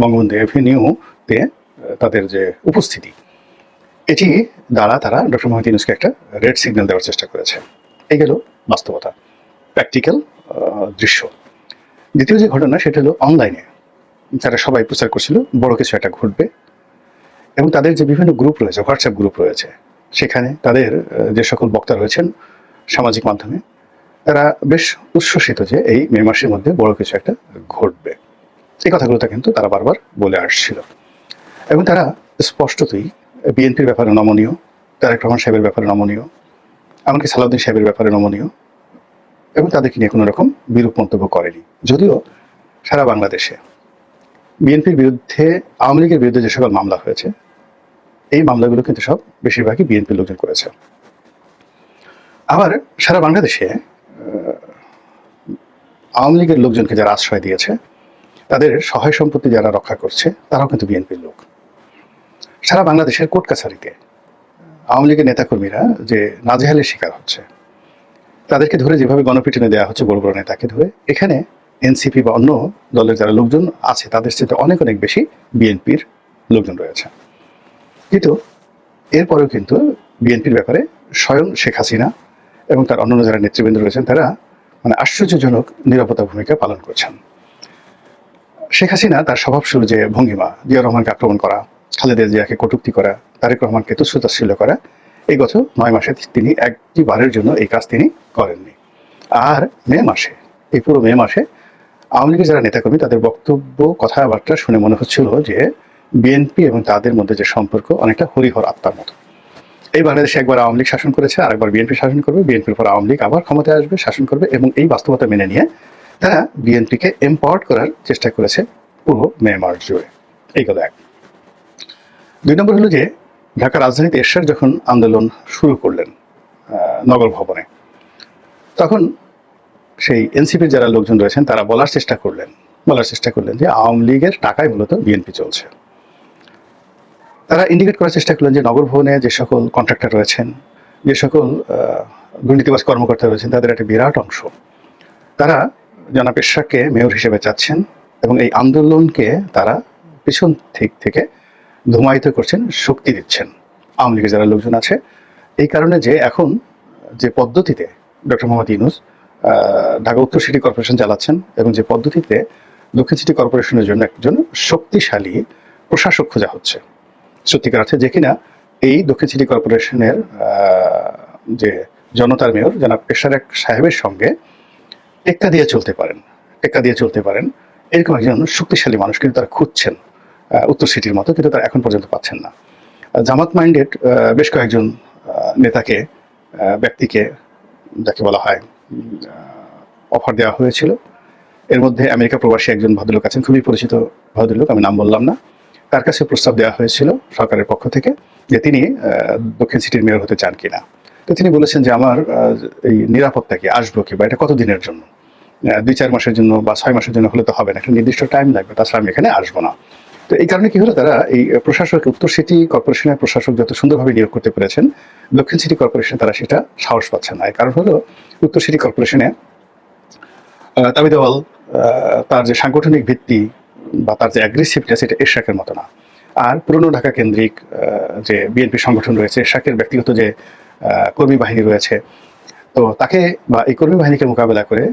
বঙ্গবন্ধু এভিনিউতে তাদের যে উপস্থিতি, এটি দ্বারা তারা ডক্টর মোহাম্মদ ইউনুসকে একটা রেড সিগন্যাল দেওয়ার চেষ্টা করেছে। এই গেল বাস্তবতা, প্র্যাকটিক্যাল দৃশ্য। দ্বিতীয় যে ঘটনা, সেটা হলো অনলাইনে। যারা সবাই প্রচার করছিল, বড় কিছু একটা ঘটবে। এবং তাদের যে বিভিন্ন গ্রুপ রয়েছে হোয়াটসঅ্যাপ গ্রুপ রয়েছে, সেখানে তাদের যে সকল বক্তা রয়েছেন সামাজিক মাধ্যমে, তারা বেশ উচ্ছ্বসিত যে এই মে মাসের মধ্যে বড় কিছু একটা ঘটবে। এই কথাগুলোটা কিন্তু তারা বারবার বলে আসছিল। এবং তারা স্পষ্টতই বিএনপির ব্যাপারে নমনীয়, তারেক রহমান সাহেবের ব্যাপারে নমনীয়, এমনকি সালাউদ্দিন সাহেবের ব্যাপারে নমনীয়, এবং তাদেরকে নিয়ে কোনো রকম বিরূপ মন্তব্য করেনি। যদিও সারা বাংলাদেশে বিএনপির বিরুদ্ধে, আওয়ামী লীগের বিরুদ্ধে যে সকল মামলা হয়েছে, এই মামলাগুলো কিন্তু সব বেশিরভাগই বিএনপির লোকজন করেছে। আবার সারা বাংলাদেশে আওয়ামী লীগের লোকজনকে যারা আশ্রয় দিয়েছে তাদের সহায় সম্পত্তি যারা রক্ষা করছে, তারাও কিন্তু বিএনপির লোক। সারা বাংলাদেশের কোর্ট কাছারিতে আওয়ামী লীগের নেতাকর্মীরা যে নাজেহালের শিকার হচ্ছে, তাদেরকে ধরে যেভাবে গণপিটনে দেওয়া হচ্ছে, বড় বড় নেতাকে ধরে, এখানে এনসিপি বা অন্য দলের যারা লোকজন আছে, তাদের সাথে অনেক অনেক বেশি বিএনপির লোকজন রয়েছে। কিন্তু এরপরেও কিন্তু বিএনপির ব্যাপারে স্বয়ং শেখ হাসিনা এবং তার অন্যান্য যারা নেতৃবৃন্দ রয়েছেন, তারা মানে আশ্চর্যজনক নিরাপত্তা ভূমিকা পালন করছেন। শেখ হাসিনা তার স্বভাবসুর যে ভঙ্গিমা, জিয়া রহমানকে আক্রমণ করা, খালেদা জিয়াকে কটুক্তি করা, তারেক রহমানকে তুচ্ছতাচ্ছিল্য করা, এই গত নয় মাসে তিনি একটি বারের জন্য এই কাজ তিনি করেননি। আর মে মাসে, এই পুরো মে মাসে আওয়ামী লীগের যারা নেতাকর্মী তাদের বক্তব্য, কথাবার্তা শুনে মনে হচ্ছিল যে বিএনপি এবং তাদের মধ্যে যে সম্পর্ক অনেকটা হরিহর আত্মার মতো। এই বাংলাদেশে একবার আওয়ামী লীগ শাসন করেছে, আরেকবার বিএনপি শাসন করবে, বিএনপির পর আওয়ামী লীগ আবার ক্ষমতায় আসবে, শাসন করবে এবং এই বাস্তবতা মেনে নিয়ে তারা বিএনপিকে এম্পাওয়ার্ড করার চেষ্টা করেছে পুরো মে মাস জুড়ে এইগুলো এক। দুই নম্বর হলো যে ঢাকা রাজধানীতে এরশাদ যখন আন্দোলন শুরু করলেন নগর ভবনে তখন সেই এনসিপির যারা লোকজন রয়েছেন তারা বলার চেষ্টা করলেন বলার চেষ্টা করলেন যে আওয়ামী লীগের টাকায় মূলত বিএনপি চলছে। তারা ইন্ডিকেট করার চেষ্টা করলেন যে নগর ভবনে যে সকল কন্ট্রাক্টর রয়েছেন যে সকল আহ, দুর্নীতিবাজ কর্মকর্তা রয়েছেন তাদের একটা বিরাট অংশ। তারা জনাব এরশাদকে মেয়র হিসেবে চাচ্ছেন এবং এই আন্দোলনকে তারা পিছন দিক থেকে ধুমায়িত করছেন, শক্তি দিচ্ছেন। আওয়ামী লীগের যারা লোকজন আছে, এই কারণে যে এখন যে পদ্ধতিতে ডক্টর মোহাম্মদ ইউনুস ঢাকা উত্তর সিটি কর্পোরেশন চালাচ্ছেন এবং যে পদ্ধতিতে দক্ষিণ সিটি কর্পোরেশনের জন্য একজন শক্তিশালী প্রশাসক খোঁজা হচ্ছে। সত্যিকার অর্থে যে কিনা এই দক্ষিণ সিটি কর্পোরেশনের যে জনতার মেয়র জনাব পেশারেক সাহেবের সঙ্গে টেক্কা দিয়ে চলতে পারেন টেক্কা দিয়ে চলতে পারেন। এরকম একজন শক্তিশালী মানুষ কিন্তু তারা খুঁজছেন উত্তর সিটির মতো কিন্তু তারা এখন পর্যন্ত পাচ্ছেন না। জামাত মাইন্ডেড বেশ কয়েকজন নেতাকে ব্যক্তিকে যাকে বলা হয় অফার দেওয়া হয়েছিল। এর মধ্যে আমেরিকা প্রবাসী একজন ভদ্রলোক আছেন খুবই পরিচিত ভদ্রলোক আমি নাম বললাম না। তার কাছে প্রস্তাব দেওয়া হয়েছিল সরকারের পক্ষ থেকে যে তিনি দক্ষিণ সিটির মেয়র হতে চান কিনা। তো তিনি বলেছেন যে আমার এই নিরাপত্তা কি আসব কি বা এটা কতদিনের জন্য? দুই চার মাসের জন্য বা ছয় মাসের জন্য হলে তো হবে না একটা নির্দিষ্ট টাইম লাগবে তাছাড়া আমি এখানে আসব না। তো এই কারণে কি হলো তারা এই প্রশাসক উত্তর সিটি কর্পোরেশনের প্রশাসক যত সুন্দরভাবে নিয়োগ করতে পেরেছেন দক্ষিণ সিটি কর্পোরেশন তারা সেটা সাহস পাচ্ছে না। এর কারণ হলো উত্তর সিটি কর্পোরেশনে আহ, তাবিদ আওয়াল আহ, তার যে সাংগঠনিক ভিত্তি বা তার যে অ্যাগ্রেসিভনেস সেটা এরশাকের মতো না। আর পুরনো ঢাকা কেন্দ্রিক যে বিএনপি সংগঠন রয়েছে এরশাকের ব্যক্তিগত যে কর্মী বাহিনী রয়েছে। তো তাকে বা এই কর্মী বাহিনীকে মোকাবেলা করে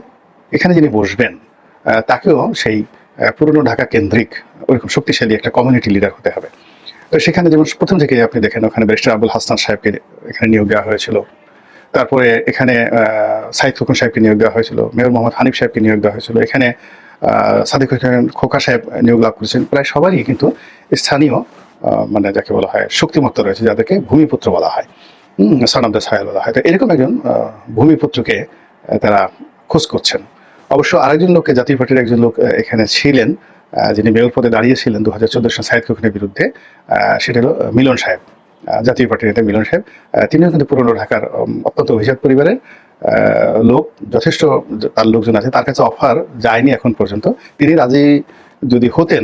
এখানে যিনি বসবেন তাকেও সেই পুরনো ঢাকা কেন্দ্রিক ওইরকম শক্তিশালী একটা কমিউনিটি লিডার হতে হবে। তো সেখানে যেমন প্রথম থেকে আপনি দেখেন, ওখানে ব্যারিস্টার আবুল হাসান সাহেবকে এখানে নিয়োগ দেওয়া হয়েছিল। তারপরে এখানে সাইদ খোকন সাহেবকে নিয়োগ দেওয়া হয়েছিল, মেয়র মোহাম্মদ হানিফ সাহেবকে নিয়োগ দেওয়া হয়েছিল। এখানে সাদিক হোসেন খোকা সাহেব নিয়োগ লাভ করেছেন। প্রায় সবারই কিন্তু স্থানীয় মানে যাকে বলা হয় শক্তিমত্ত রয়েছে, যাদেরকে ভূমিপুত্র বলা হয়। সন অফ দ্য সাহেল বলা হয় তো এরকম একজন ভূমিপুত্রকে তারা খোঁজ করছেন। অবশ্য আরেকজন লোককে জাতীয় পার্টির একজন লোক এখানে ছিলেন যিনি মেয়র পদে দাঁড়িয়েছিলেন দু হাজার চোদ্দ সালে খোকনের বিরুদ্ধে সেটা হলো মিলন সাহেব জাতীয় পার্টির নেতা মিলন সাহেব। তিনিও কিন্তু পুরনো ঢাকার অত্যন্ত অভিজাত পরিবারের লোক, যথেষ্ট তার লোকজন আছে, তার কাছে অফার যায়নি এখন পর্যন্ত। তিনি রাজি যদি হতেন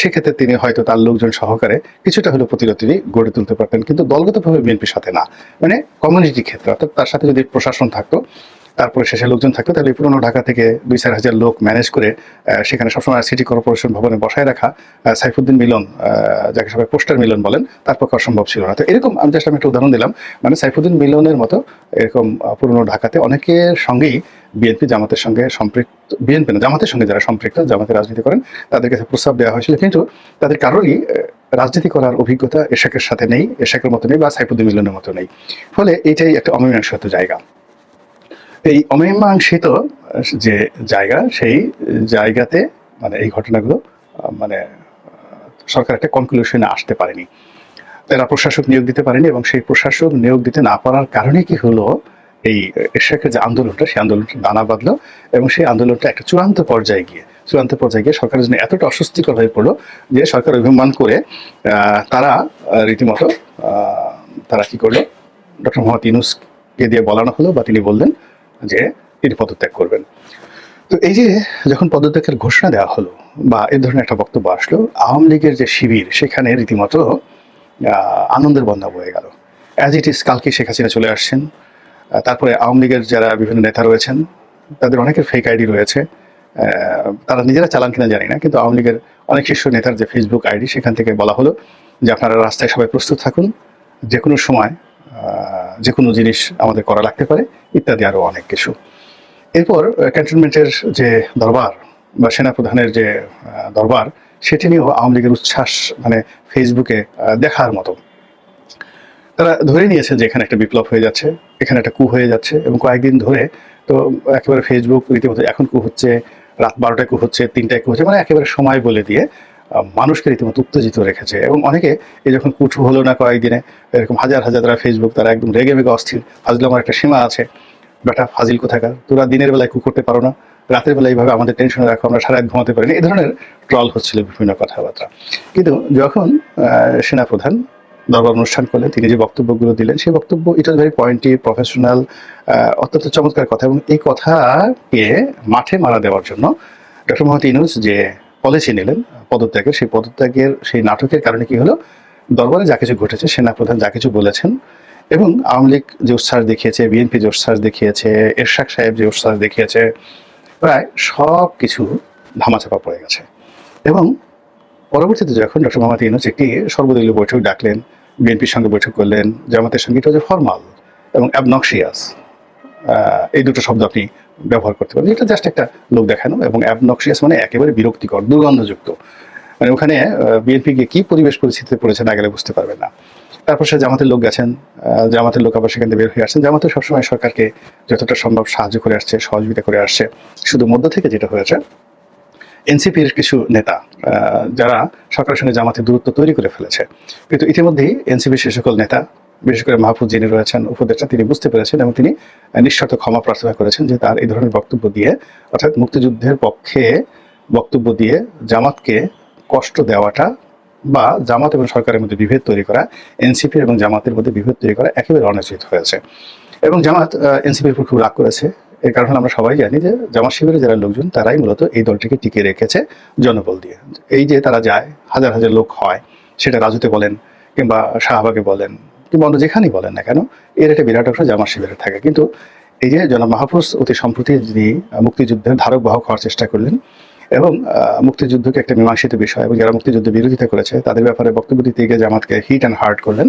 সেক্ষেত্রে তিনি হয়তো তার লোকজন সহকারে কিছুটা হলেও প্রতিরোধ তিনি গড়ে তুলতে পারতেন, কিন্তু দলগতভাবে বিএনপির সাথে না। মানে কমিউনিটি ক্ষেত্রে, অর্থাৎ তার সাথে যদি প্রশাসন থাকতো তারপরে শেষে লোকজন থাকতো, তাহলে পুরোনো ঢাকা থেকে দুই চার হাজার লোক ম্যানেজ করে সেখানে সবসময় সিটি কর্পোরেশন ভবনে বসায় রাখা সাইফুদ্দিন মিলন যাকে সবাই পোস্টার মিলন বলেন, তার পক্ষে অসম্ভব ছিল না। তো এরকম আমি জাস্ট আমি একটা উদাহরণ দিলাম মানে সাইফুদ্দিন মিলনের মতো এরকম পুরোনো ঢাকাতে অনেকের সঙ্গেই বিএনপি জামাতের সঙ্গে সম্পৃক্ত বিএনপি না, জামাতের সঙ্গে যারা সম্পৃক্ত, জামাতে রাজনীতি করেন, তাদের কাছে প্রস্তাব দেওয়া হয়েছিল। কিন্তু তাদের কারোরই রাজনীতি করার অভিজ্ঞতা এশাকের সাথে নেই, এশাকের মতো নেই বা সাইফুদ্দিন মিলনের মতো নেই। ফলে এইটাই একটা অমীমাংসিত জায়গা। এই অমীমাংসিত যে জায়গা, সেই জায়গাতে মানে এই ঘটনাগুলো মানে সরকার একটা কনক্লুশনে আসতে পারেনি। তারা প্রশাসক নিয়োগ দিতে পারেনি এবং সেই প্রশাসক নিয়োগ দিতে না পারার কারণে কি হলো, এই এরশাকের যে আন্দোলনটা, সেই আন্দোলনটা দানা বাঁধলো এবং সেই আন্দোলনটা একটা চূড়ান্ত পর্যায়ে গিয়ে, চূড়ান্ত পর্যায়ে গিয়ে সরকারের জন্য এতটা অস্বস্তিকর হয়ে পড়ল যে সরকার অভিমান করে তারা রীতিমতো তারা কি করল? ডক্টর মোহাম্মদ ইউনুসকে দিয়ে বলানো হলো বা তিনি বললেন যে তিনি পদত্যাগ করবেন। তো এই যে যখন পদত্যাগের ঘোষণা দেওয়া হলো বা এই ধরনের একটা বক্তব্য আসলো, আওয়ামী লীগের যে শিবির, সেখানে রীতিমতো আনন্দের বন্যা বয়ে গেল। অ্যাজ ইট ইজ কালকে শেখ হাসিনা চলে আসছেন। তারপরে আওয়ামী লীগের যারা বিভিন্ন নেতা রয়েছেন, তাদের অনেকের ফেক আইডি রয়েছে। তারা নিজেরা চালান কিনা জানি না, কিন্তু আওয়ামী লীগের অনেক শীর্ষ নেতার যে ফেসবুক আইডি সেখান থেকে বলা হলো যে আপনারা রাস্তায় সবাই প্রস্তুত থাকুন। যে কোনো সময় যে কোনো জিনিস আমাদের করা লাগতে পারে, ইত্যাদি আরও অনেক কিছু। এরপর ক্যান্টনমেন্টের যে দরবার বা সেনাপ্রধানের যে দরবার, সেটি নিয়েও আওয়ামী লীগের উচ্ছ্বাস মানে ফেসবুকে দেখার মতো। তারা ধরে নিয়েছে যে এখানে একটা বিপ্লব হয়ে যাচ্ছে, এখানে একটা কু হয়ে যাচ্ছে এবং কয়েকদিন ধরে তো একেবারে ফেসবুক রীতিমতো এখন কু হচ্ছে, রাত বারোটায় কু হচ্ছে, তিনটায় কু হচ্ছে মানে একেবারে সময় বলে দিয়ে মানুষকে রীতিমতো উত্তেজিত রেখেছে। এবং অনেকে এই যখন কুঠু হলো না কয়েকদিনে, এরকম হাজার হাজার তারা ফেসবুক তারা একদম রেগে মেগে অস্থির। ফাজলে আমার একটা সীমা আছে। বেটা, ফাজিল কোথাকার? তোরা দিনের বেলায় কু করতে পারো না, রাতের বেলা এইভাবে আমাদের টেনশনে রাখো, আমরা সারা ঘুমাতে পারি না এই ধরনের ট্রল হচ্ছিল বিভিন্ন কথাবার্তা। কিন্তু যখন সেনাপ্রধান দরবার অনুষ্ঠান করলেন, তিনি যে বক্তব্যগুলো দিলেন, সেই বক্তব্য ইট ভেরি পয়েন্টি প্রফেশনাল অত্যন্ত চমৎকার কথা। এবং এই কথাকে মাঠে মারা দেওয়ার জন্য ডক্টর মোহাম্মদ ইনুস যে পলিসি নিলেন, পদত্যাগের। সেই পদত্যাগের, সেই নাটকের কারণে কি হলো? দরবারে যা কিছু ঘটেছে, সেনাপ্রধান যা কিছু বলেছেন এবং আওয়ামী লীগ যে উচ্ছ্বাস দেখিয়েছে, বিএনপি যে উচ্ছ্বাস দেখিয়েছে, এরশাক সাহেব যে উচ্ছ্বাস দেখিয়েছে, প্রায় সব কিছু ধামাচাপা পড়ে গেছে। এবং পরবর্তীতে যখন ডক্টর মোহাম্মদ ইউনুস একটি সর্বদলীয় বৈঠক ডাকলেন, বিএনপির সঙ্গে বৈঠক করলেন, জামাতের সঙ্গে, এটা হচ্ছে ফর্মাল এবং অ্যাবনক্সিয়াস এই দুটো শব্দ আপনি ব্যবহার করতে পারেন এটা জাস্ট একটা লোক দেখানো এবং অ্যাবনক্সিয়াস মানে একেবারে বিরক্তিকর, দুর্গন্ধযুক্ত। মানে ওখানে বিএনপি গিয়ে কি পরিবেশ পরিস্থিতিতে পড়েছে না গেলে বুঝতে পারবে না। তারপর সে জামাতের লোক গেছেন জামাতের লোক আবার সেখান থেকে বের হয়ে আসছেন। জামাতে সবসময় সরকারকে যতটা সম্ভব সাহায্য করে আসছে, সহযোগিতা করে আসছে। শুধু মধ্য থেকে যেটা হয়েছে এনসিপির কিছু নেতা যারা সরকারের সঙ্গে জামাতের দূরত্ব তৈরি করে ফেলেছে। কিন্তু ইতিমধ্যেই এনসিপির সে সকল নেতা বিশেষ করে মাহফুজ যিনি রয়েছেন, উপদেষ্টা, তিনি বুঝতে পেরেছেন এবং তিনি নিঃশর্ত ক্ষমা প্রার্থনা করেছেন যে তার এই ধরনের বক্তব্য দিয়ে, অর্থাৎ মুক্তিযুদ্ধের পক্ষে বক্তব্য দিয়ে জামাতকে কষ্ট দেওয়াটা বা জামাত এবং সরকারের মধ্যে বিভেদ তৈরি করা, এনসিপি এবং জামাতের মধ্যে বিভেদ তৈরি করা একেবারে অনুচিত হয়েছে। এবং জামাত এনসিপির উপর খুব রাগ করেছে। এর কারণে আমরা সবাই জানি যে জামাত শিবিরের যারা লোকজন, তারাই মূলত এই দলটিকে টিকিয়ে রেখেছে জনবল দিয়ে। এই যে তারা যায়, হাজার হাজার লোক হয়, সেটা রাজুতে বলেন কিংবা শাহবাগে বলেন অন্য যেখানেই বলেন না কেন, এর একটা বিরাট অংশ জামাত শিবিরের থাকে। কিন্তু এই যে জনাব মাহফুজ অতি সম্প্রতি যিনি মুক্তিযুদ্ধের ধারক বাহক হওয়ার চেষ্টা করলেন এবং মুক্তিযুদ্ধকে একটা মীমাংসিত বিষয় এবং যারা মুক্তিযুদ্ধ বিরোধিতা করেছে, তাদের ব্যাপারে বক্তব্য দিতে গিয়ে জামাতকে হিট অ্যান্ড হার্ট করলেন।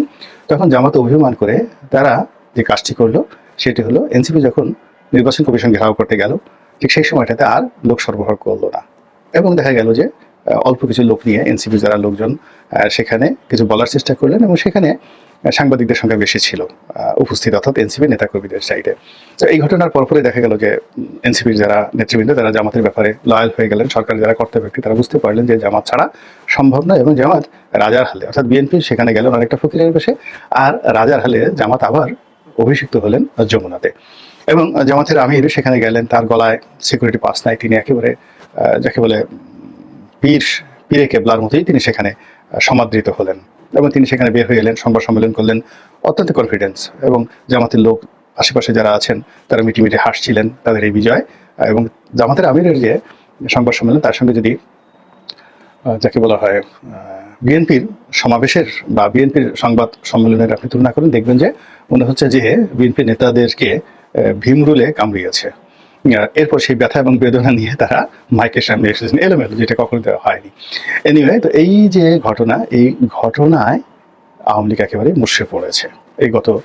তখন জামাত অভিমান করে তারা যে কাজটি করল, সেটি হলো এনসিপি যখন নির্বাচন কমিশন ঘেরাও করতে গেল, ঠিক সেই সময়টাতে আর লোক সরবরাহ করল না। এবং দেখা গেল যে অল্প কিছু লোক নিয়ে এনসিপি যারা লোকজন সেখানে কিছু বলার চেষ্টা করলেন এবং সেখানে সাংবাদিকদের সংখ্যা বেশি ছিল উপস্থিত অর্থাৎ এনসিপি নেতাকর্মীদের সাইডে তো এই ঘটনার পরপরই দেখা গেল যে এনসিপির যারা নেতৃবৃন্দ, তারা জামাতের ব্যাপারে লয়াল হয়ে গেলেন। সরকার যারা কর্তব্য ব্যক্তি, তারা বুঝতে পারলেন যে জামাত ছাড়া সম্ভব নয় এবং জামাত রাজার হালে, অর্থাৎ বিএনপি সেখানে গেলেন অনেকটা ফকিরের বেশে, আর রাজার হালে জামাত আবার অভিষিক্ত হলেন যমুনাতে। এবং জামাতের আমির সেখানে গেলেন, তার গলায় সিকিউরিটি পাস নাই, তিনি একেবারে যাকে বলে পীর, পীরে কেবলার মতোই তিনি সেখানে সমাদৃত হলেন এবং তিনি সেখানে বের হয়ে এলেন, সংবাদ সম্মেলন করলেন, অত্যন্ত কনফিডেন্স এবং জামাতের লোক, আশেপাশে যারা আছেন, তারা মিটি মিটি হাসছিলেন তাদের এই বিজয় এবং জামাতের আমিরের যে সংবাদ সম্মেলন, তার সঙ্গে যদি যাকে বলা হয় বিএনপির সমাবেশের বা বিএনপির সংবাদ সম্মেলনের আপনি তুলনা করেন, দেখবেন যে মনে হচ্ছে যে বিএনপি নেতাদেরকে ভীমরুলে কামড়িয়েছে। এরপর সেই ব্যথা এবং বেদনা নিয়ে তারা মাইকের সামনে এসেছেন। এলোমেলো, যেটা কখনো দেওয়া হয়নি। এনিওয়ে তো এই যে ঘটনা, এই ঘটনায় আওয়ামী লীগ একেবারে মুর্শে পড়েছে। এই গত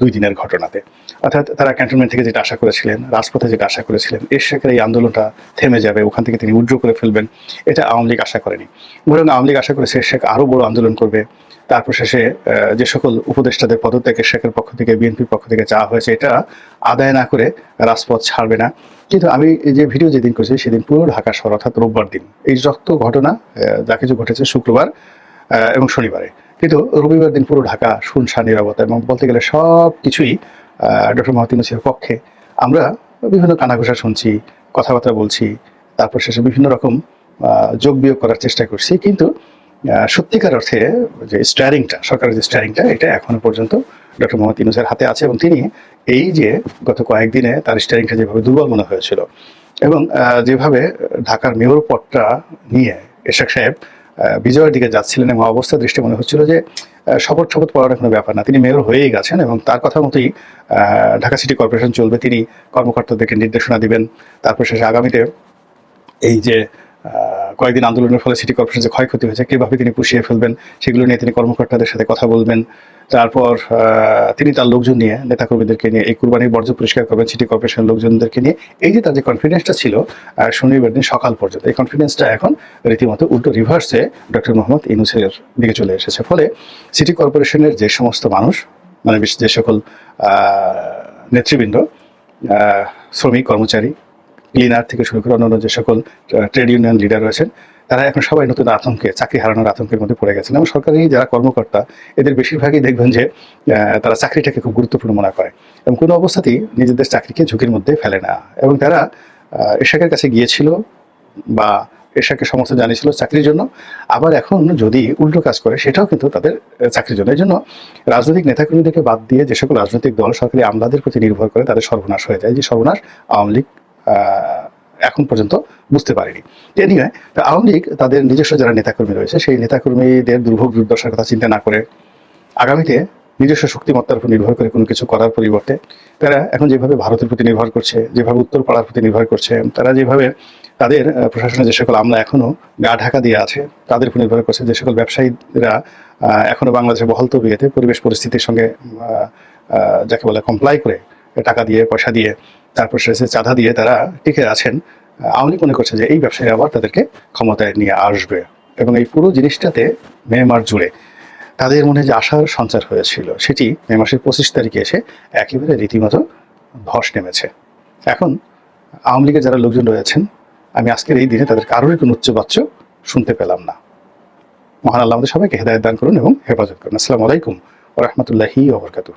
দুই দিনের ঘটনাতে। অর্থাৎ তারা ক্যান্টনমেন্ট থেকে যেটা আশা করেছিলেন, রাজপথে যেটা আশা করেছিলেন, এর এরশাকের এই আন্দোলনটা থেমে যাবে, ওখান থেকে তিনি উজ্জ্ব করে ফেলবেন, এটা আওয়ামী লীগ আশা করেনি। বরং আওয়ামী লীগ আশা করেছে এরশাক আরও বড় আন্দোলন করবে। তারপর শেষে যে সকল উপদেষ্টাদের পদত্যাগ এরশাকের পক্ষ থেকে, বিএনপির পক্ষ থেকে চাওয়া হয়েছে, এটা আদায় না করে রাজপথ ছাড়বে না। কিন্তু আমি যে ভিডিও যেদিন করেছি, সেদিন পুরো ঢাকা শহর, অর্থাৎ রোববার দিন, এই যত ঘটনা যা কিছু ঘটেছে শুক্রবার এবং শনিবারে। কিন্তু রবিবার দিন পুরো ঢাকা, শুনশান, নিরাপত্তা এবং বলতে গেলে সব কিছুই ডক্টর মাহতিন হোসেনের পক্ষে। আমরা বিভিন্ন কানাঘোষা শুনছি, কথাবার্তা বলছি, তারপর শেষে বিভিন্ন রকম যোগ বিয়োগ করার চেষ্টা করছি। কিন্তু সত্যিকার অর্থে যে স্টারিংটা, সরকারের যে স্টারিংটা, এটা এখনও পর্যন্ত ডক্টর মোহাম্মদ ইউনুসের হাতে আছে এবং তিনি এই যে গত কয়েকদিনে তার স্টারিংটা যেভাবে দুর্বল মনে হয়েছিল এবং যেভাবে ঢাকার মেয়র পদটা নিয়ে এরশাক সাহেব বিজয়ের দিকে যাচ্ছিলেন এবং অবস্থা, দৃষ্টি মনে হচ্ছিল যে শপথ শপথ পড়ার কোনো ব্যাপার না। তিনি মেয়র হয়েই গেছেন এবং তার কথা মতোই ঢাকা সিটি কর্পোরেশন চলবে। তিনি কর্মকর্তাদেরকে নির্দেশনা দিবেন। তারপর শেষে আগামীতে এই যে কয়েকদিন আন্দোলনের ফলে সিটি কর্পোরেশন যে ক্ষয়ক্ষতি হয়েছে, কীভাবে তিনি পুষিয়ে ফেলবেন, সেগুলো নিয়ে তিনি কর্মকর্তাদের সাথে কথা বলবেন। তারপর তিনি তার লোকজন নিয়ে, নেতাকর্মীদেরকে নিয়ে, এই কুরবানির বর্জ্য পরিষ্কার করবেন সিটি কর্পোরেশনের লোকজনদেরকে নিয়ে। এই যে তার যে কনফিডেন্সটা ছিল শনিবার দিন সকাল পর্যন্ত, এই কনফিডেন্সটা এখন রীতিমতো উল্টো রিভার্সে ডক্টর মোহাম্মদ ইনুসের দিকে চলে এসেছে। ফলে সিটি কর্পোরেশনের যে সমস্ত মানুষ মানে যে সকল নেতৃবৃন্দ শ্রমিক, কর্মচারী ক্লিনার থেকে শুরু করে অন্যান্য যে সকল ট্রেড ইউনিয়ন লিডার রয়েছেন, তারা এখন সবাই নতুন আতঙ্কে, চাকরি হারানোর আতঙ্কের মধ্যে পড়ে গেছেন। এবং সরকারি যারা কর্মকর্তা, এদের বেশিরভাগই দেখবেন যে তারা চাকরিটাকে খুব গুরুত্বপূর্ণ মনে করে। এবং কোনো অবস্থাতেই নিজেদের চাকরিকে ঝুঁকির মধ্যে ফেলে না। এবং তারা এশাকের কাছে গিয়েছিল বা এশাকে সমর্থন জানিয়েছিল চাকরির জন্য। আবার এখন যদি উল্টো কাজ করে, সেটাও কিন্তু তাদের চাকরির জন্য। এই জন্য রাজনৈতিক নেতাকর্মীদেরকে বাদ দিয়ে যে সকল রাজনৈতিক দল সরকারি আমলাদের প্রতি নির্ভর করে, তাদের সর্বনাশ হয়ে যায়। যে সর্বনাশ আওয়ামী লীগ এখন পর্যন্ত বুঝতে পারেনি। এনিওয়ে আওয়ামী লীগ তাদের নিজস্ব যারা নেতাকর্মী রয়েছে, সেই নেতাকর্মীদের দুর্ভোগ দুর্দশার কথা চিন্তা না করে আগামীতে নিজস্ব শক্তিমত্তার উপর নির্ভর করে কোনো কিছু করার পরিবর্তে তারা এখন যেভাবে ভারতের প্রতি নির্ভর করছে, যেভাবে উত্তর পাড়ার প্রতি নির্ভর করছে, তারা যেভাবে তাদের প্রশাসনের যে সকল আমলা এখনও গা ঢাকা দিয়ে আছে, তাদের উপর নির্ভর করছে যে সকল ব্যবসায়ীরা এখনও এখনও বাংলাদেশের বহল তবিয়েতে পরিবেশ পরিস্থিতির সঙ্গে যাকে বলে কমপ্লাই করে, টাকা দিয়ে, পয়সা দিয়ে তারপর শেষে চাঁদা দিয়ে তারা টিকে আছেন। আওয়ামী মনে করছে যে এই ব্যবসায়ী আবার তাদেরকে ক্ষমতায় নিয়ে আসবে। এবং এই পুরো জিনিসটাতে মে মাস জুড়ে তাদের মনে যে আশার সঞ্চার হয়েছিল, সেটি মে মাসের পঁচিশ তারিখে এসে একেবারে রীতিমতো ধস নেমেছে। এখন আওয়ামী লীগের যারা লোকজন রয়েছেন, আমি আজকের এই দিনে তাদের কারোরই কোনো উচ্চবাচ্য শুনতে পেলাম না। মহান আল্লাহ আমাদের সবাইকে হেদায়ত দান করুন এবং হেফাজত করুন। আসসালামু আলাইকুম রহমতুল্লাহি ওবরকাতুহ